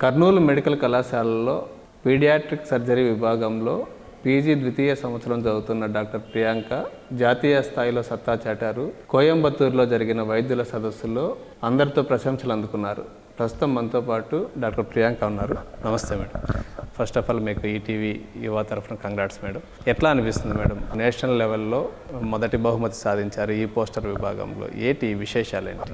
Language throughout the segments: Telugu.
కర్నూలు మెడికల్ కళాశాలలో పీడియాట్రిక్ సర్జరీ విభాగంలో పీజీ ద్వితీయ సంవత్సరం చదువుతున్న డాక్టర్ ప్రియాంక జాతీయ స్థాయిలో సత్తా చాటారు. కోయంబత్తూరులో జరిగిన వైద్యుల సదస్సులో అందరితో ప్రశంసలు అందుకున్నారు. ప్రస్తుతం మనతో పాటు డాక్టర్ ప్రియాంక ఉన్నారు. నమస్తే మేడం. ఫస్ట్ ఆఫ్ ఆల్ మీకు ఈటీవీ యువ తరఫున కంగ్రాట్స్ మేడం. ఎట్లా అనిపిస్తుంది మేడం? నేషనల్ లెవెల్లో మొదటి బహుమతి సాధించారు ఈ పోస్టర్ విభాగంలో. ఏంటి విశేషాలు ఏంటి?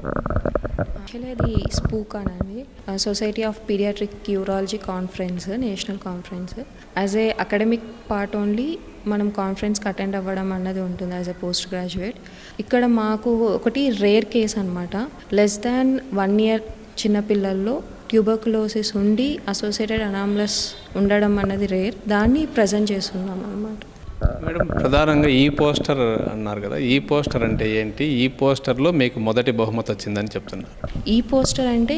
యాక్చువల్లీ అది స్పూక్ అనేది society of pediatric urology conference national conference as a academic part only మనం కాన్ఫరెన్స్కి అటెండ్ అవ్వడం అన్నది ఉంటుంది యాజ్ ఎ పోస్ట్ గ్రాడ్యుయేట్ ఇక్కడ మాకు ఒకటి రేర్ కేస్ అనమాట లెస్ దాన్ వన్ ఇయర్ చిన్నపిల్లల్లో ట్యూబర్కులోసిస్ ఉండి అసోసియేటెడ్ అనామ్లస్ ఉండడం అన్నది రేర్ దాన్ని ప్రజెంట్ చేస్తున్నాం అనమాట మేడం ప్రధానంగా ఈ పోస్టర్ అన్నారు కదా ఈ పోస్టర్ అంటే ఏంటి? ఈ పోస్టర్లో మీకు మొదటి బహుమతి వచ్చిందని చెప్తున్నారు ఈ పోస్టర్ అంటే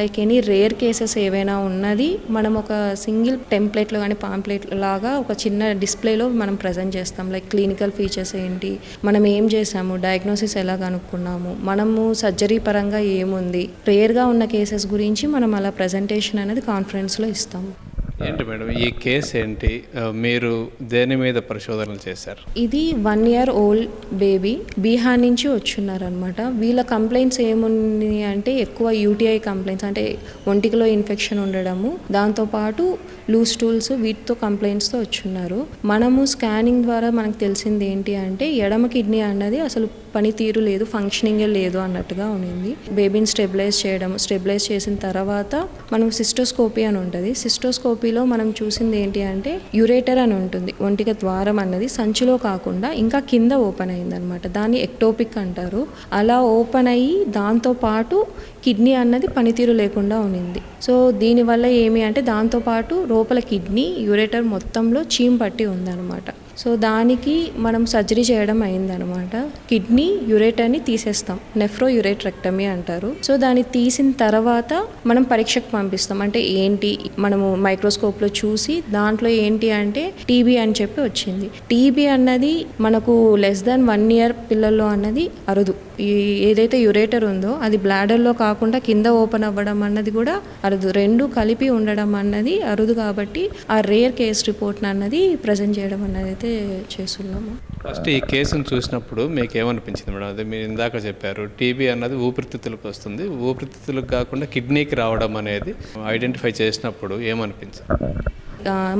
లైక్ ఎనీ రేర్ కేసెస్ ఏవైనా ఉన్నది మనం ఒక సింగిల్ టెంప్లెట్లో కానీ పాంప్లెట్ లాగా ఒక చిన్న డిస్ప్లేలో మనం ప్రజెంట్ చేస్తాం. లైక్ క్లినికల్ ఫీచర్స్ ఏంటి మనం ఏం చేసాము డయాగ్నోసిస్ ఎలా కనుక్కున్నాము మనము సర్జరీ పరంగా ఏముంది రేర్గా ఉన్న కేసెస్ గురించి మనం అలా ప్రజెంటేషన్ అనేది కాన్ఫరెన్స్లో ఇస్తాము. ఏంటి మేడం? ఈ కేసు ఏంటి? మీరు దేని మీద పరిశోధనలు చేశారు? ఇది one year old baby. Bihar నుంచి వచ్చున్నారనమాట వీళ్ళ కంప్లైంట్స్ ఏముంది అంటే ఎక్కువ యూటీఐ కంప్లైంట్స్ అంటే ఒంటికిలో ఇన్ఫెక్షన్ ఉండడము దాంతోపాటు లూస్ టూల్స్ వీటితో కంప్లైంట్స్తో వచ్చున్నారు. మనము స్కానింగ్ ద్వారా మనకు తెలిసింది ఏంటి అంటే ఎడమ కిడ్నీ అన్నది అసలు పనితీరు లేదు ఫంక్షనింగే లేదు అన్నట్టుగా ఉన్నింది బేబీని స్టెబిలైజ్ చేయడం స్టెబిలైజ్ చేసిన తర్వాత మనం సిస్టోస్కోపీ అని ఉంటుంది. సిస్టోస్కోపీలో మనం చూసింది ఏంటి అంటే యురేటర్ అని ఉంటుంది. ఒంటిక ద్వారం అన్నది సంచిలో కాకుండా ఇంకా కింద ఓపెన్ అయిందనమాట దాన్ని ఎక్టోపిక్ అంటారు. అలా ఓపెన్ అయ్యి దాంతో పాటు కిడ్నీ అన్నది పనితీరు లేకుండా ఉన్నింది సో దీనివల్ల ఏమి అంటే దాంతోపాటు లోపల కిడ్నీ యురేటర్ మొత్తంలో చీమ్ పట్టి ఉందన్నమాట. సో దానికి మనం సర్జరీ చేయడం అయిందనమాట. కిడ్నీ యురేటర్ని తీసేస్తాం. నెఫ్రో యురేట్రెక్టమీ అంటారు. సో దాన్ని తీసిన తర్వాత మనం పరీక్షకు పంపిస్తాం. అంటే ఏంటి? మనము మైక్రోస్కోప్లో చూసి దాంట్లో ఏంటి అంటే టీబీ అని చెప్పి వచ్చింది. టీబీ అన్నది మనకు లెస్ దాన్ వన్ ఇయర్ పిల్లల్లో అన్నది అరుదు. ఏదైతే యురేటర్ ఉందో అది బ్లాడర్లో కాకుండా కింద ఓపెన్ అవ్వడం అన్నది కూడా అరుదు. రెండు కలిపి ఉండడం అన్నది అరుదు కాబట్టి ఆ రేర్ కేస్ రిపోర్ట్ అన్నది ప్రజెంట్ చేయడం అన్నది అయితే చేస్తున్నాము ఫస్ట్ ఈ కేసును చూసినప్పుడు మీకు ఏమనిపించింది మేడం? అదే మీరు ఇందాక చెప్పారు టీబీ అన్నది ఊపిరితిత్తులకు వస్తుంది. ఊపిరితిత్తులకు కాకుండా కిడ్నీకి రావడం అనేది ఐడెంటిఫై చేసినప్పుడు ఏమనిపించింది?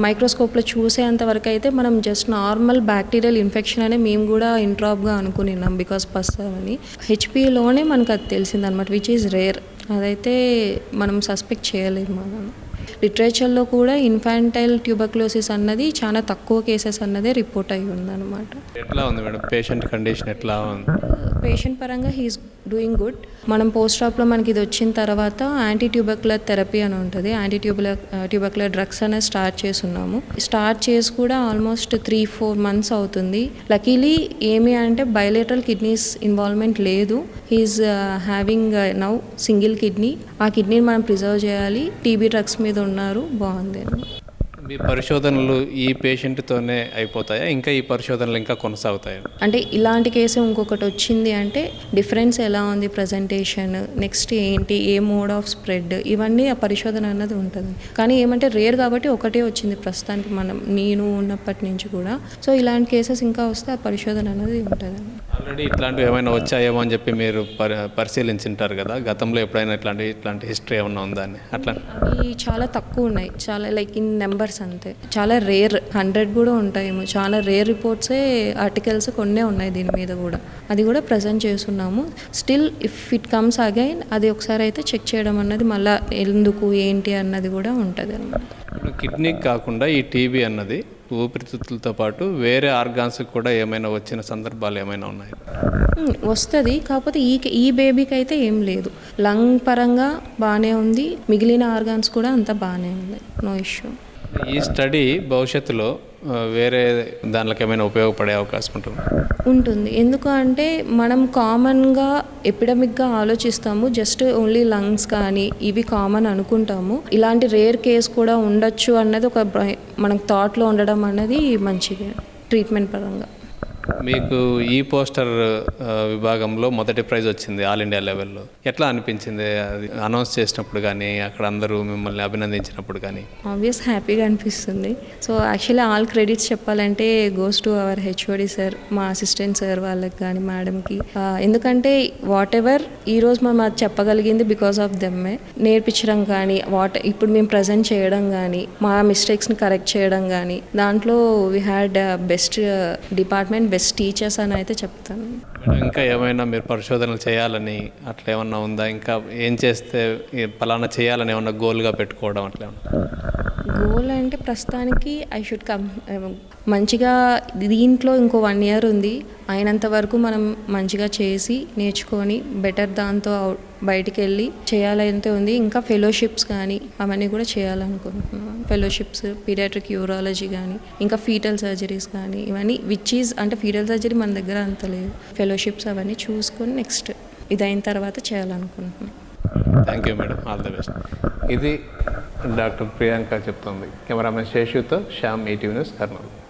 మైక్రోస్కోప్లో చూసేంత వరకు అయితే మనం జస్ట్ నార్మల్ బ్యాక్టీరియల్ ఇన్ఫెక్షన్ అనే మేము కూడా ఇంట్రాప్గా అనుకునిన్నాం బికాస్ పస్ అని. హెచ్పిలోనే మనకు అది తెలిసిందనమాట విచ్ ఈజ్ రేర్ అదైతే మనం సస్పెక్ట్ చేయలేము మనం. లిటరేచర్లో కూడా ఇన్ఫాంటైల్ ట్యూబక్లోసిస్ అన్నది చాలా తక్కువ కేసెస్ అన్నదే రిపోర్ట్ అయి ఉందన్నమాట. ఎట్లా ఉంది మేడం? పేషెంట్ కండిషన్ ఎట్లా ఉంది? పేషెంట్ పరంగా హీస్ డూయింగ్ గుడ్ మనం పోస్ట్ ఆప్లో మనకి ఇది వచ్చిన తర్వాత యాంటీ ట్యూబక్యులర్ థెరపీ అని ఉంటుంది. యాంటీ ట్యూబులర్ ట్యూబక్యులర్ డ్రగ్స్ అనేది స్టార్ట్ చేస్తున్నాము స్టార్ట్ చేసి కూడా ఆల్మోస్ట్ త్రీ ఫోర్ మంత్స్ అవుతుంది. లకీలీ ఏమి అంటే బయోలేటరల్ కిడ్నీస్ ఇన్వాల్వ్మెంట్ లేదు. He's having now single kidney ఆ కిడ్నీని మనం ప్రిజర్వ్ చేయాలి. టీబీ డ్రగ్స్ మీద ఉన్నారు. బాగుంది మీ పరిశోధనలు ఈ పేషెంట్తోనే అయిపోతాయా? ఇంకా ఈ పరిశోధనలు ఇంకా కొనసాగుతాయా? అంటే ఇలాంటి కేసు ఇంకొకటి వచ్చింది అంటే డిఫరెన్స్ ఎలా ఉంది ప్రజెంటేషన్? నెక్స్ట్ ఏంటి? A mode of spread? ఇవన్నీ ఆ పరిశోధన అన్నది ఉంటుంది. కానీ ఏమంటే రేర్ కాబట్టి ఒకటే వచ్చింది ప్రస్తుతానికి మనం నేను ఉన్నప్పటి నుంచి కూడా. సో ఇలాంటి కేసెస్ ఇంకా వస్తే ఆ పరిశోధన అన్నది ఉంటుంది. ఆల్రెడీ ఇట్లాంటివి ఏమైనా వచ్చాయేమో అని చెప్పి మీరు పరి పరిశీలించుంటారు కదా? గతంలో ఎప్పుడైనా ఇట్లాంటి ఇట్లాంటి హిస్టరీ ఏమన్నా ఉందా అని? అట్లా. అవి చాలా తక్కువ ఉన్నాయి. చాలా లైక్ ఇన్ నెంబర్స్ అంతే. చాలా రేర్ హండ్రెడ్ కూడా ఉంటాయేమో. చాలా రేర్ రిపోర్ట్సే ఆర్టికల్స్ కొన్నే ఉన్నాయి దీని మీద కూడా. అది కూడా ప్రజెంట్ చేస్తున్నాము. Still if it comes again అది ఒకసారి అయితే చెక్ చేయడం అన్నది మళ్ళీ ఎందుకు ఏంటి అన్నది కూడా ఉంటుంది అనమాట కిడ్నీకి కాకుండా ఈ టీబీ అన్నది ఊపిరితిత్తులతో పాటు వేరే ఆర్గాన్స్కి కూడా ఏమైనా వచ్చిన సందర్భాలు ఏమైనా ఉన్నాయి? వస్తుంది. కాకపోతే ఈ ఈ బేబీకి అయితే ఏం లేదు. లంగ్ పరంగా బాగానే ఉంది. మిగిలిన ఆర్గాన్స్ కూడా అంతా బాగానే ఉంది నో ఇష్యూ. ఈ స్టడీ భవిష్యత్తులో వేరే దానికి ఏమైనా ఉపయోగపడే అవకాశం ఉంటుంది? ఉంటుంది. ఎందుకు అంటే మనం కామన్గా ఎపిడమిక్గా ఆలోచిస్తాము. జస్ట్ ఓన్లీ లంగ్స్ కానీ ఇవి కామన్ అనుకుంటాము. ఇలాంటి రేర్ కేస్ కూడా ఉండొచ్చు అన్నది ఒక భయ- మనకు థాట్లో ఉండడం అన్నది మంచిది ట్రీట్మెంట్ పరంగా. మీకు ఈ పోస్టర్ విభాగంలో మొదటి ప్రైజ్ వచ్చింది ఆల్ ఇండియా లెవెల్లో. ఎట్లా అనిపించింది? అది అనౌన్స్ చేసినప్పుడు కానీ అక్కడ అందరూ మిమ్మల్ని అభినందించినప్పుడు కానీ? ఆబ్వియస్ హ్యాపీగా అనిపిస్తుంది. సో యాక్చువల్లీ ఆల్ క్రెడిట్స్ చెప్పాలంటే goes to our HOD sir మా అసిస్టెంట్ సార్ వాళ్ళకి కానీ మేడంకి. ఎందుకంటే వాట్ ఎవర్ ఈరోజు మనం అది చెప్పగలిగింది బికాస్ ఆఫ్ దెమ్మే. నేర్పించడం కానీ వాట్ ఇప్పుడు మేము ప్రజెంట్ చేయడం కానీ మా మిస్టేక్స్ని కరెక్ట్ చేయడం కానీ దాంట్లో we had best department best teachers అని అయితే చెప్తాను. ఇంకా ఏమైనా మీరు పరిశోధనలు చేయాలని అట్లా ఏమన్నా ఉందా? ఇంకా ఏం చేస్తే పలానా చేయాలని ఏమన్నా గోల్గా పెట్టుకోవడం అట్లా గోల్ అంటే ప్రస్తుతానికి ఐ షుడ్ కమ్ మంచిగా దీంట్లో ఇంకో వన్ ఇయర్ ఉంది. అయినంత వరకు మనం మంచిగా చేసి నేర్చుకొని బెటర్ దాంతో అవుట్- బయటికి వెళ్ళి చేయాలంటే ఉంది. ఇంకా ఫెలోషిప్స్ కానీ అవన్నీ కూడా చేయాలనుకుంటున్నాను. ఫెలోషిప్స్ పీడియాట్రిక్ యూరాలజీ కానీ ఇంకా ఫీటల్ సర్జరీస్ కానీ ఇవన్నీ విచ్ ఈజ్ అంటే ఫీటల్ సర్జరీ మన దగ్గర అంత లేదు. ఫెలోషిప్స్ అవన్నీ చూసుకొని నెక్స్ట్ ఇదైన తర్వాత చేయాలనుకుంటున్నాను. Thank you madam all the best ఇది డాక్టర్ ప్రియాంక చెప్తుంది. కెమెరామెన్ శేషుతో శ్యామ్ ఈటీవీ న్యూస్ కర్నూలు.